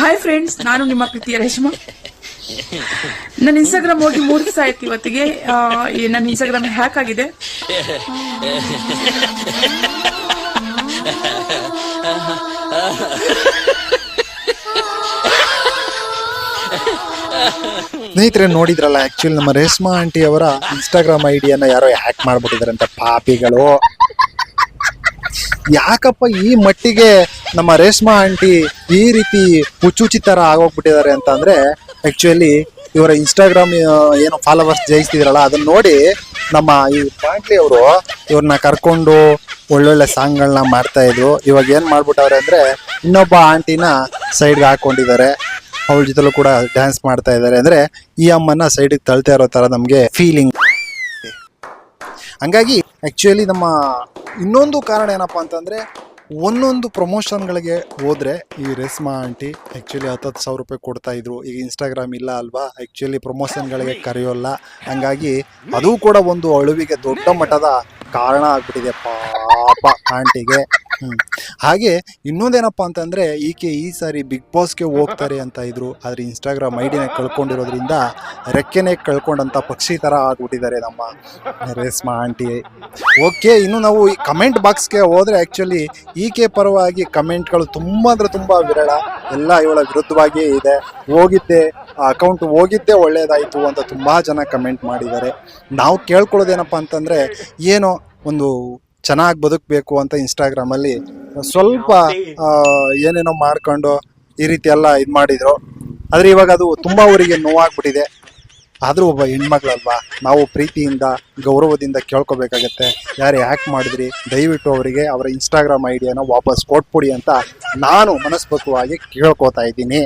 Hi friends ನಾನು ನಿಮ್ಮ ಪ್ರೀತಿಯ ರೇಷ್ಮಾ. ನನ್ನ ಇನ್ಸ್ಟಾಗ್ರಾಮ್ ಹೋಗಿ ಮೂರು ದಿವಸ ಆಯ್ತು ಇವತ್ತಿಗೆ. ನನ್ನ ಇನ್ಸ್ಟಾಗ್ರಾಮ್ ಹ್ಯಾಕ್ ಆಗಿದೆ. ಸ್ನೇಹಿತರೆ, ನೋಡಿದ್ರಲ್ಲ ಆಕ್ಚುಲಿ ನಮ್ಮ ರೇಷ್ಮಾ ಆಂಟಿ ಅವರ ಇನ್ಸ್ಟಾಗ್ರಾಮ್ ಐಡಿಯನ್ನ ಯಾರೋ ಹ್ಯಾಕ್ ಮಾಡ್ಬಿಟ್ಟಿದ್ದಾರೆ ಅಂತ ಪಾಪಿಗಳು. ಯಾಕಪ್ಪ ಈ ಮಟ್ಟಿಗೆ ನಮ್ಮ ರೇಷ್ಮಾ ಆಂಟಿ ಈ ರೀತಿ ಹುಚ್ಚುಚಿ ತರ ಆಗೋಗ್ಬಿಟ್ಟಿದ್ದಾರೆ ಅಂತ ಅಂದ್ರೆ ಆಕ್ಚುಲಿ ಇವರ ಇನ್ಸ್ಟಾಗ್ರಾಮ್ ಏನು ಫಾಲೋವರ್ಸ್ ಜಯಿಸ್ತಿದ್ರಲ್ಲ, ಅದನ್ನ ನೋಡಿ ನಮ್ಮ ಈ ಪಾಂಟ್ಲಿ ಅವರು ಇವ್ರನ್ನ ಕರ್ಕೊಂಡು ಒಳ್ಳೊಳ್ಳೆ ಸಾಂಗ್ಗಳನ್ನ ಮಾಡ್ತಾ ಇದ್ರು. ಇವಾಗ ಏನ್ ಮಾಡ್ಬಿಟ್ಟವ್ರೆ ಅಂದ್ರೆ ಇನ್ನೊಬ್ಬ ಆಂಟಿನ ಸೈಡ್ಗೆ ಹಾಕೊಂಡಿದ್ದಾರೆ. ಅವಳ ಜೊತೆಲೂ ಕೂಡ ಡ್ಯಾನ್ಸ್ ಮಾಡ್ತಾ ಇದ್ದಾರೆ. ಅಂದ್ರೆ ಈ ಅಮ್ಮನ ಸೈಡಿಗೆ ತಳ್ತಾ ಇರೋ ತರ ನಮಗೆ ಫೀಲಿಂಗ್ ಹಂಗಾಗಿ ಆಕ್ಚುಲಿ ನಮ್ಮ ಇನ್ನೊಂದು ಕಾರಣ ಏನಪ್ಪಾ ಅಂತಂದ್ರೆ ಒಂದೊಂದು ಪ್ರಮೋಷನ್ಗಳಿಗೆ ಹೋದ್ರೆ ಈ ರೇಸ್ಮಾ ಆಂಟಿ ಆಕ್ಚುಲಿ ಹತ್ತತ್ತು ಸಾವಿರ ರೂಪಾಯಿ ಕೊಡ್ತಾ ಇದ್ರು. ಈಗ ಇನ್ಸ್ಟಾಗ್ರಾಮ್ ಇಲ್ಲ ಅಲ್ವಾ? ಆಕ್ಚುಲಿ ಪ್ರಮೋಷನ್ಗಳಿಗೆ ಕರೆಯೋಲ್ಲ. ಹಂಗಾಗಿ ಅದು ಕೂಡ ಒಂದು ಅಳುವಿಗೆ ದೊಡ್ಡ ಮಟ್ಟದ ಕಾರಣ ಆಗ್ಬಿಟ್ಟಿದೆ ಪಾಪ ಆಂಟಿಗೆ. ಹಾಗೆ ಇನ್ನೊಂದೇನಪ್ಪ ಅಂತಂದ್ರೆ, ಈಕೆ ಈ ಸಾರಿ ಬಿಗ್ ಬಾಸ್ಗೆ ಹೋಗ್ತಾರೆ ಅಂತ ಇದ್ರು, ಆದ್ರೆ ಇನ್ಸ್ಟಾಗ್ರಾಮ್ ಐಡಿನ ಕಳ್ಕೊಂಡಿರೋದ್ರಿಂದ ರೆಕ್ಕೆನೆ ಕಳ್ಕೊಂಡಂತ ಪಕ್ಷಿ ತರ ಆಗ್ಬಿಟ್ಟಿದ್ದಾರೆ ನಮ್ಮ ರೇಸ್ಮಾ ಆಂಟಿ. ಓಕೆ ಇನ್ನು ನಾವು ಈ ಕಮೆಂಟ್ ಬಾಕ್ಸ್ಗೆ ಹೋದ್ರೆ ಆಕ್ಚುಲಿ ಈಕೆ ಪರವಾಗಿ ಕಮೆಂಟ್ಗಳು ತುಂಬಾ ಅಂದ್ರೆ ತುಂಬಾ ವಿರಳ. ಎಲ್ಲ ಇವಳ ವಿರುದ್ಧವಾಗಿಯೇ ಇದೆ. ಹೋಗಿದ್ದೆ, ಆ ಅಕೌಂಟ್ ಹೋಗಿದ್ದೇ ಒಳ್ಳೇದಾಯ್ತು ಅಂತ ತುಂಬಾ ಜನ ಕಮೆಂಟ್ ಮಾಡಿದ್ದಾರೆ. ನಾವು ಕೇಳ್ಕೊಳ್ಳೋದೇನಪ್ಪ ಅಂತಂದ್ರೆ, ಏನೋ ಒಂದು ಚೆನ್ನಾಗಿ ಬದುಕಬೇಕು ಅಂತ ಇನ್ಸ್ಟಾಗ್ರಾಮಲ್ಲಿ ಸ್ವಲ್ಪ ಏನೇನೋ ಮಾಡ್ಕೊಂಡು ಈ ರೀತಿ ಎಲ್ಲ ಇದು ಮಾಡಿದ್ರು. ಆದರೆ ಇವಾಗ ಅದು ತುಂಬಾ ಅವರಿಗೆ ನೋವಾಗ್ಬಿಟ್ಟಿದೆ. ಆದರೂ ಒಬ್ಬ ಹೆಣ್ಮಗಳಲ್ವಾ? ನಾವು ಪ್ರೀತಿಯಿಂದ, ಗೌರವದಿಂದ ಕೇಳ್ಕೊಬೇಕಾಗತ್ತೆ. ಯಾರು ಯಾಕೆ ಮಾಡಿದ್ರಿ? ದಯವಿಟ್ಟು ಅವರಿಗೆ ಅವರ ಇನ್ಸ್ಟಾಗ್ರಾಮ್ ಐಡಿಯಾನ ವಾಪಸ್ ಕೊಟ್ಬಿಡಿ ಅಂತ ನಾನು ಮನಸ್ಪೂರ್ವಕವಾಗಿ ಕೇಳ್ಕೊತಾ ಇದ್ದೀನಿ.